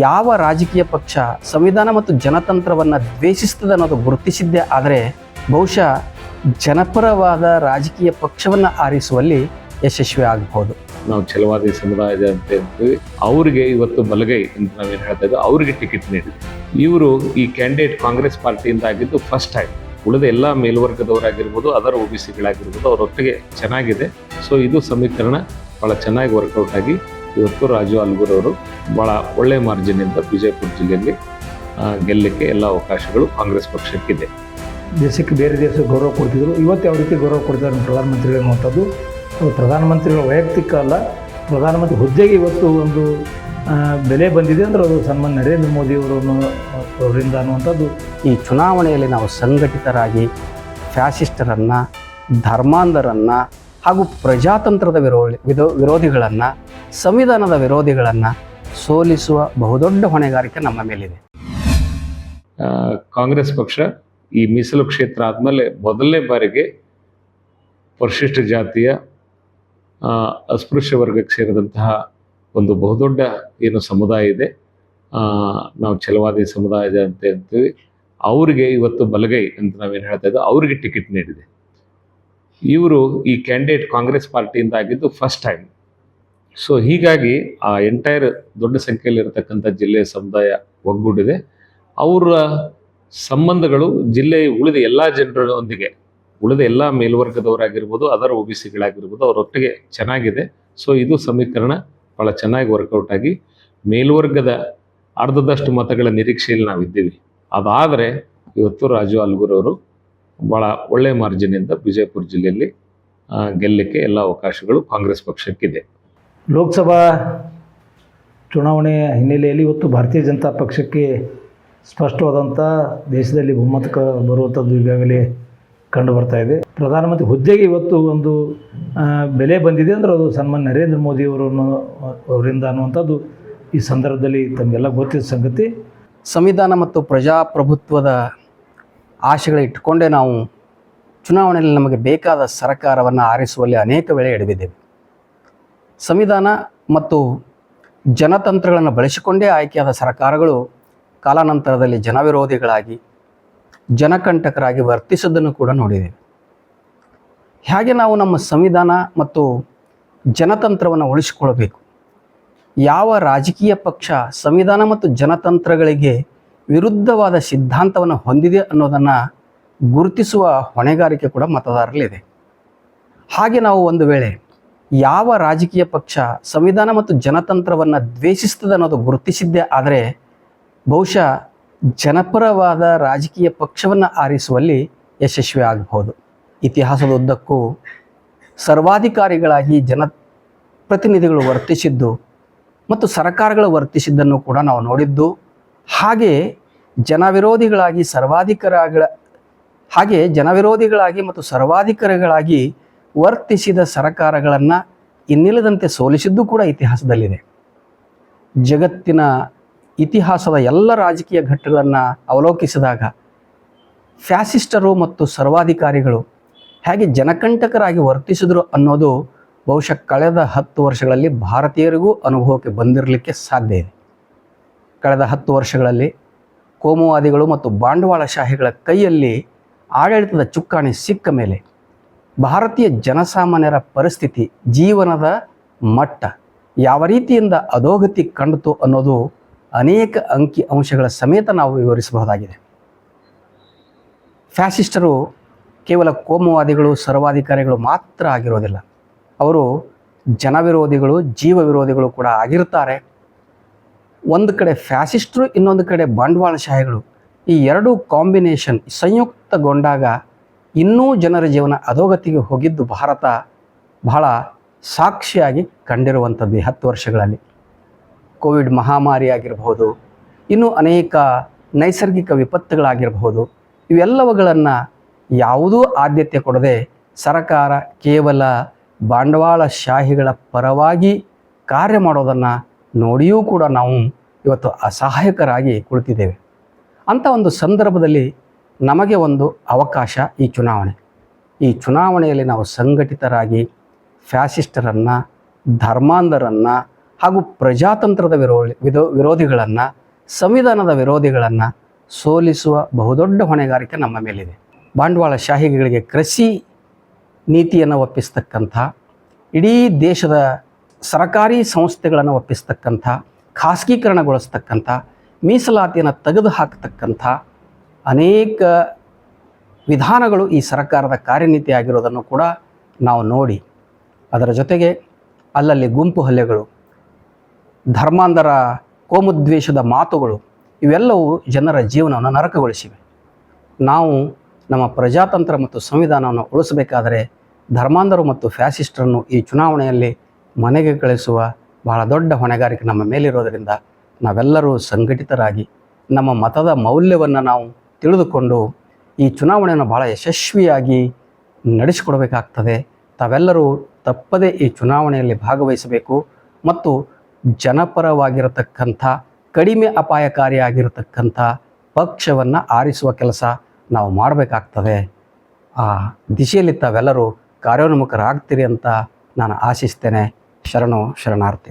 ಯಾವ ರಾಜಕೀಯ ಪಕ್ಷ ಸಂವಿಧಾನ ಮತ್ತು ಜನತಂತ್ರವನ್ನು ದ್ವೇಷಿಸ್ತದೆ ಅನ್ನೋದು ಗುರುತಿಸಿದ್ದೆ ಆದರೆ ಬಹುಶಃ ಜನಪರವಾದ ರಾಜಕೀಯ ಪಕ್ಷವನ್ನು ಆರಿಸುವಲ್ಲಿ ಯಶಸ್ವಿ ಆಗಬಹುದು ನಾವು ಛಲವಾದಿ ಸಮುದಾಯದ ಅಂತ ಹೇಳ್ತೀವಿ. ಅವರಿಗೆ ಇವತ್ತು ಬಲಗೈ ಅಂತ ನಾವೇನು ಹೇಳ್ತಾ ಇದ್ದೀವಿ ಅವರಿಗೆ ಟಿಕೆಟ್ ನೀಡಿದ್ವಿ. ಇವರು ಈ ಕ್ಯಾಂಡಿಡೇಟ್ ಕಾಂಗ್ರೆಸ್ ಪಾರ್ಟಿಯಿಂದ ಆಗಿದ್ದು ಫಸ್ಟ್ ಟೈಮ್ ಉಳಿದ ಎಲ್ಲ ಮೇಲ್ವರ್ಗದವರಾಗಿರ್ಬೋದು, ಅದರ ಒ ಬಿ ಸಿಗಳಾಗಿರ್ಬೋದು ಅವರೊಟ್ಟಿಗೆ ಚೆನ್ನಾಗಿದೆ. ಸೊ ಇದು ಸಮೀಕರಣ. ಭಾಳ ಚೆನ್ನಾಗಿ ವರ್ಕೌಟ್ ಆಗಿ ಇವತ್ತು ರಾಜು ಅಲ್ಗೂರವರು ಭಾಳ ಒಳ್ಳೆಯ ಮಾರ್ಜಿನಿಂದ ವಿಜಯಪುರ ಜಿಲ್ಲೆಯಲ್ಲಿ ಗೆಲ್ಲಕ್ಕೆ ಎಲ್ಲ ಅವಕಾಶಗಳು ಕಾಂಗ್ರೆಸ್ ಪಕ್ಷಕ್ಕಿದೆ. ದೇಶಕ್ಕೆ ಬೇರೆ ದೇಶಕ್ಕೆ ಗೌರವ ಕೊಡ್ತಿದ್ರು. ಇವತ್ತು ಯಾವ ರೀತಿ ಗೌರವ ಕೊಡ್ತಾರೆ ಪ್ರಧಾನಮಂತ್ರಿ ಪ್ರಧಾನಮಂತ್ರಿಗಳು ಅನ್ನುವಂಥದ್ದು ಅದು ಪ್ರಧಾನಮಂತ್ರಿಗಳ ವೈಯಕ್ತಿಕ ಅಲ್ಲ ಪ್ರಧಾನಮಂತ್ರಿ ಹುದ್ದೆಗೆ ಇವತ್ತು ಒಂದು ಬೆಲೆ ಬಂದಿದೆ ಅಂದ್ರೆ ಅದು ಸನ್ಮಾನ್ ನರೇಂದ್ರ ಮೋದಿ ಅವರನ್ನು ಅವರಿಂದ ಅನ್ನುವಂಥದ್ದು. ಈ ಚುನಾವಣೆಯಲ್ಲಿ ನಾವು ಸಂಘಟಿತರಾಗಿ ಫ್ಯಾಸಿಸ್ಟರನ್ನು ಧರ್ಮಾಂಧರನ್ನು ಹಾಗೂ ಪ್ರಜಾತಂತ್ರದ ವಿರೋ ವಿರೋ ವಿರೋಧಿಗಳನ್ನು ಸಂವಿಧಾನದ ವಿರೋಧಿಗಳನ್ನು ಸೋಲಿಸುವ ಬಹುದೊಡ್ಡ ಹೊಣೆಗಾರಿಕೆ ನಮ್ಮ ಮೇಲಿದೆ. ಕಾಂಗ್ರೆಸ್ ಪಕ್ಷ ಈ ಮೀಸಲು ಕ್ಷೇತ್ರ ಆದಮೇಲೆ ಮೊದಲನೇ ಬಾರಿಗೆ ಪರಿಶಿಷ್ಟ ಜಾತಿಯ ಅಸ್ಪೃಶ್ಯ ವರ್ಗಕ್ಕೆ ಸೇರಿದಂತಹ ಒಂದು ಬಹುದೊಡ್ಡ ಏನು ಸಮುದಾಯ ಇದೆ. ನಾವು ಛಲವಾದಿ ಸಮುದಾಯದ ಅಂತ ಹೇಳ್ತೀವಿ. ಅವರಿಗೆ ಇವತ್ತು ಬಲಗೈ ಅಂತ ನಾವೇನು ಹೇಳ್ತಾ ಇದ್ದೋ ಅವರಿಗೆ ಟಿಕೆಟ್ ನೀಡಿದೆ. ಇವರು ಈ ಕ್ಯಾಂಡಿಡೇಟ್ ಕಾಂಗ್ರೆಸ್ ಪಾರ್ಟಿಯಿಂದ ಆಗಿದ್ದು ಫಸ್ಟ್ ಟೈಮ್ ಸೊ ಹೀಗಾಗಿ ಆ ಎಂಟೈರ್ ದೊಡ್ಡ ಸಂಖ್ಯೆಯಲ್ಲಿ ಇರತಕ್ಕಂಥ ಜಿಲ್ಲೆಯ ಸಮುದಾಯ ಒಗ್ಗೂಡಿದೆ. ಅವರ ಸಂಬಂಧಗಳು ಜಿಲ್ಲೆಯ ಉಳಿದ ಎಲ್ಲ ಜನರೊಂದಿಗೆ, ಉಳಿದ ಎಲ್ಲ ಮೇಲ್ವರ್ಗದವರಾಗಿರ್ಬೋದು, ಅದರ ಒ ಬಿ ಸಿಗಳಾಗಿರ್ಬೋದು ಅವರೊಟ್ಟಿಗೆ ಚೆನ್ನಾಗಿದೆ. ಸೊ ಇದು ಸಮೀಕರಣ ಭಾಳ ಚೆನ್ನಾಗಿ ವರ್ಕೌಟ್ ಆಗಿ, ಮೇಲ್ವರ್ಗದ ಅರ್ಧದಷ್ಟು ಮತಗಳ ನಿರೀಕ್ಷೆಯಲ್ಲಿ ನಾವಿದ್ದೀವಿ. ಅದಾದರೆ ಇವತ್ತು ರಾಜು ಅಲ್ಗೂರವರು ಭಾಳ ಒಳ್ಳೆಯ ಮಾರ್ಜಿನಿಂದ ವಿಜಯಪುರ ಜಿಲ್ಲೆಯಲ್ಲಿ ಗೆಲ್ಲಕ್ಕೆ ಎಲ್ಲ ಅವಕಾಶಗಳು ಕಾಂಗ್ರೆಸ್ ಪಕ್ಷಕ್ಕಿದೆ. ಲೋಕಸಭಾ ಚುನಾವಣೆಯ ಹಿನ್ನೆಲೆಯಲ್ಲಿ ಇವತ್ತು ಭಾರತೀಯ ಜನತಾ ಪಕ್ಷಕ್ಕೆ ಸ್ಪಷ್ಟವಾದಂಥ ದೇಶದಲ್ಲಿ ಬಹುಮತ ಕ- ಬರುವಂಥದ್ದು ಈಗಾಗಲೇ ಕಂಡು ಬರ್ತಾ ಇದೆ. ಪ್ರಧಾನಮಂತ್ರಿ ಹುದ್ದೆಗೆ ಇವತ್ತು ಒಂದು ಬೆಲೆ ಬಂದಿದೆ ಅಂದ್ರೆ ಅದು ಸನ್ಮಾನ್ಯ ನರೇಂದ್ರ ಮೋದಿ ಅವರನ್ನು ಅವರಿಂದ ಅನ್ನುವಂಥದ್ದು ಈ ಸಂದರ್ಭದಲ್ಲಿ ತಮಗೆಲ್ಲ ಗೊತ್ತಿದ್ದ ಸಂಗತಿ. ಸಂವಿಧಾನ ಮತ್ತು ಪ್ರಜಾಪ್ರಭುತ್ವದ ಆಶೆಗಳ ಇಟ್ಟುಕೊಂಡೇ ನಾವು ಚುನಾವಣೆಯಲ್ಲಿ ನಮಗೆ ಬೇಕಾದ ಸರ್ಕಾರವನ್ನು ಆರಿಸುವಲ್ಲಿ ಅನೇಕ ವೇಳೆ ಎಡವಿದ್ದೇವೆ. ಸಂವಿಧಾನ ಮತ್ತು ಜನತಂತ್ರಗಳನ್ನು ಬಳಸಿಕೊಂಡೇ ಆಯ್ಕೆಯಾದ ಸರ್ಕಾರಗಳು ಕಾಲಾನಂತರದಲ್ಲಿ ಜನವಿರೋಧಿಗಳಾಗಿ, ಜನಕಂಟಕರಾಗಿ ವರ್ತಿಸೋದನ್ನು ಕೂಡ ನೋಡಿದ್ದೇವೆ. ಹೇಗೆ ನಾವು ನಮ್ಮ ಸಂವಿಧಾನ ಮತ್ತು ಜನತಂತ್ರವನ್ನು ಉಳಿಸಿಕೊಳ್ಳಬೇಕು? ಯಾವ ರಾಜಕೀಯ ಪಕ್ಷ ಸಂವಿಧಾನ ಮತ್ತು ಜನತಂತ್ರಗಳಿಗೆ ವಿರುದ್ಧವಾದ ಸಿದ್ಧಾಂತವನ್ನು ಹೊಂದಿದೆ ಅನ್ನೋದನ್ನು ಗುರುತಿಸುವ ಹೊಣೆಗಾರಿಕೆ ಕೂಡ ಮತದಾರರಲ್ಲಿದೆ. ಹಾಗೆ ನಾವು ಒಂದು ವೇಳೆ ಯಾವ ರಾಜಕೀಯ ಪಕ್ಷ ಸಂವಿಧಾನ ಮತ್ತು ಜನತಂತ್ರವನ್ನು ದ್ವೇಷಿಸ್ತದೆ ಅನ್ನೋದು ಗುರುತಿಸಿದ್ದೆ, ಆದರೆ ಬಹುಶಃ ಜನಪರವಾದ ರಾಜಕೀಯ ಪಕ್ಷವನ್ನು ಆರಿಸುವಲ್ಲಿ ಯಶಸ್ವಿ ಆಗಬಹುದು. ಇತಿಹಾಸದ ಉದ್ದಕ್ಕೂ ಸರ್ವಾಧಿಕಾರಿಗಳಾಗಿ ಜನಪ್ರತಿನಿಧಿಗಳು ವರ್ತಿಸಿದ್ದು ಮತ್ತು ಸರ್ಕಾರಗಳು ವರ್ತಿಸಿದ್ದನ್ನು ಕೂಡ ನಾವು ನೋಡಿದ್ದು. ಹಾಗೆ ಜನವಿರೋಧಿಗಳಾಗಿ ಸರ್ವಾಧಿಕಾರಿಗಳ ಹಾಗೆ ಜನವಿರೋಧಿಗಳಾಗಿ ಮತ್ತು ಸರ್ವಾಧಿಕಾರಿಗಳಾಗಿ ವರ್ತಿಸಿದ ಸರಕಾರಗಳನ್ನು ಇನ್ನಿಲ್ಲದಂತೆ ಸೋಲಿಸಿದ್ದು ಕೂಡ ಇತಿಹಾಸದಲ್ಲಿದೆ. ಜಗತ್ತಿನ ಇತಿಹಾಸದ ಎಲ್ಲ ರಾಜಕೀಯ ಘಟ್ಟಗಳನ್ನು ಅವಲೋಕಿಸಿದಾಗ ಫ್ಯಾಸಿಸ್ಟರು ಮತ್ತು ಸರ್ವಾಧಿಕಾರಿಗಳು ಹೇಗೆ ಜನಕಂಟಕರಾಗಿ ವರ್ತಿಸಿದರು ಅನ್ನೋದು ಬಹುಶಃ ಕಳೆದ ಹತ್ತು ವರ್ಷಗಳಲ್ಲಿ ಭಾರತೀಯರಿಗೂ ಅನುಭವಕ್ಕೆ ಬಂದಿರಲಿಕ್ಕೆ ಸಾಧ್ಯ ಇದೆ. ಕಳೆದ ಹತ್ತು ವರ್ಷಗಳಲ್ಲಿ ಕೋಮುವಾದಿಗಳು ಮತ್ತು ಬಂಡವಾಳಶಾಹಿಗಳ ಕೈಯಲ್ಲಿ ಆಡಳಿತದ ಚುಕ್ಕಾಣಿ ಸಿಕ್ಕ ಮೇಲೆ ಭಾರತೀಯ ಜನಸಾಮಾನ್ಯರ ಪರಿಸ್ಥಿತಿ, ಜೀವನದ ಮಟ್ಟ ಯಾವ ರೀತಿಯಿಂದ ಅಧೋಗತಿ ಕಂಡಿತು ಅನ್ನೋದು ಅನೇಕ ಅಂಕಿ ಅಂಶಗಳ ಸಮೇತ ನಾವು ವಿವರಿಸಬಹುದಾಗಿದೆ. ಫ್ಯಾಸಿಸ್ಟರು ಕೇವಲ ಕೋಮುವಾದಿಗಳು, ಸರ್ವಾಧಿಕಾರಿಗಳು ಮಾತ್ರ ಆಗಿರೋದಿಲ್ಲ. ಅವರು ಜನವಿರೋಧಿಗಳು ಜೀವ ವಿರೋಧಿಗಳು ಕೂಡ ಆಗಿರ್ತಾರೆ ಒಂದು ಕಡೆ ಫ್ಯಾಸಿಸ್ಟ್ರು, ಇನ್ನೊಂದು ಕಡೆ ಬಂಡವಾಳಶಾಹಿಗಳು ಈ ಎರಡು ಕಾಂಬಿನೇಷನ್ ಸಂಯುಕ್ತಗೊಂಡಾಗ ಇನ್ನೂ ಜನರ ಜೀವನ ಅಧೋಗತಿಗೆ ಹೋಗಿದ್ದು ಭಾರತ ಬಹಳ ಸಾಕ್ಷಿಯಾಗಿ ಕಂಡಿರುವಂಥದ್ದು ಈ ಹತ್ತು ವರ್ಷಗಳಲ್ಲಿ. ಕೋವಿಡ್ ಮಹಾಮಾರಿ ಆಗಿರಬಹುದು ಇನ್ನೂ ಅನೇಕ ನೈಸರ್ಗಿಕ ವಿಪತ್ತುಗಳಾಗಿರಬಹುದು, ಇವೆಲ್ಲವುಗಳನ್ನು ಯಾವುದೂ ಆದ್ಯತೆ ಕೊಡದೆ ಸರಕಾರ ಕೇವಲ ಬಂಡವಾಳಶಾಹಿಗಳ ಪರವಾಗಿ ಕಾರ್ಯ ಮಾಡೋದನ್ನು ನೋಡಿಯೂ ಕೂಡ ನಾವು ಇವತ್ತು ಅಸಹಾಯಕರಾಗಿ ಕುಳಿತಿದ್ದೇವೆ. ಅಂಥ ಒಂದು ಸಂದರ್ಭದಲ್ಲಿ ನಮಗೆ ಒಂದು ಅವಕಾಶ ಈ ಚುನಾವಣೆ. ಈ ಚುನಾವಣೆಯಲ್ಲಿ ನಾವು ಸಂಘಟಿತರಾಗಿ ಫ್ಯಾಸಿಸ್ಟರನ್ನು, ಧರ್ಮಾಂಧರನ್ನು ಹಾಗೂ ಪ್ರಜಾತಂತ್ರದ ವಿರೋ ವಿರೋ, ವಿರೋಧಿಗಳನ್ನು, ಸಂವಿಧಾನದ ವಿರೋಧಿಗಳನ್ನು ಸೋಲಿಸುವ ಬಹುದೊಡ್ಡ ಹೊಣೆಗಾರಿಕೆ ನಮ್ಮ ಮೇಲಿದೆ. ಬಂಡವಾಳಶಾಹಿಗಳಿಗೆ ಕೃಷಿ ನೀತಿಯನ್ನು ಒಪ್ಪಿಸ್ತಕ್ಕಂಥ, ಇಡೀ ದೇಶದ ಸರಕಾರಿ ಸಂಸ್ಥೆಗಳನ್ನು ಒಪ್ಪಿಸ್ತಕ್ಕಂಥ, ಖಾಸಗೀಕರಣಗೊಳಿಸ್ತಕ್ಕಂಥ, ಮೀಸಲಾತಿಯನ್ನು ತೆಗೆದು ಹಾಕತಕ್ಕಂಥ ಅನೇಕ ವಿಧಾನಗಳು ಈ ಸರ್ಕಾರದ ಕಾರ್ಯನೀತಿ ಆಗಿರೋದನ್ನು ಕೂಡ ನಾವು ನೋಡಿ. ಅದರ ಜೊತೆಗೆ ಅಲ್ಲಲ್ಲಿ ಗುಂಪು ಹಲ್ಲೆಗಳು, ಧರ್ಮಾಂಧರ, ಕೋಮುದ್ವೇಷದ ಮಾತುಗಳು, ಇವೆಲ್ಲವೂ ಜನರ ಜೀವನವನ್ನು ನರಕಗೊಳಿಸಿವೆ. ನಾವು ನಮ್ಮ ಪ್ರಜಾತಂತ್ರ ಮತ್ತು ಸಂವಿಧಾನವನ್ನು ಉಳಿಸಬೇಕಾದರೆ ಧರ್ಮಾಂಧರು ಮತ್ತು ಫ್ಯಾಸಿಸ್ಟರನ್ನು ಈ ಚುನಾವಣೆಯಲ್ಲಿ ಮನೆಗೆ ಕಳಿಸುವ ಬಹಳ ದೊಡ್ಡ ಹೊಣೆಗಾರಿಕೆ ನಮ್ಮ ಮೇಲಿರೋದರಿಂದ ನಾವೆಲ್ಲರೂ ಸಂಘಟಿತರಾಗಿ ನಮ್ಮ ಮತದ ಮೌಲ್ಯವನ್ನು ನಾವು ತಿಳಿದುಕೊಂಡು ಈ ಚುನಾವಣೆಯನ್ನು ಬಹಳ ಯಶಸ್ವಿಯಾಗಿ ನಡೆಸಿಕೊಡಬೇಕಾಗ್ತದೆ. ತಾವೆಲ್ಲರೂ ತಪ್ಪದೇ ಈ ಚುನಾವಣೆಯಲ್ಲಿ ಭಾಗವಹಿಸಬೇಕು ಮತ್ತು ಜನಪರವಾಗಿರತಕ್ಕಂಥ, ಕಡಿಮೆ ಅಪಾಯಕಾರಿಯಾಗಿರತಕ್ಕಂಥ ಪಕ್ಷವನ್ನು ಆರಿಸುವ ಕೆಲಸ ನಾವು ಮಾಡಬೇಕಾಗ್ತದೆ. ಆ ದಿಶೆಯಲ್ಲಿ ತಾವೆಲ್ಲರೂ ಕಾರ್ಯೋನ್ಮುಖರಾಗ್ತೀರಿ ಅಂತ ನಾನು ಆಶಿಸ್ತೇನೆ. ಶರಣು ಶರಣಾರ್ಥಿ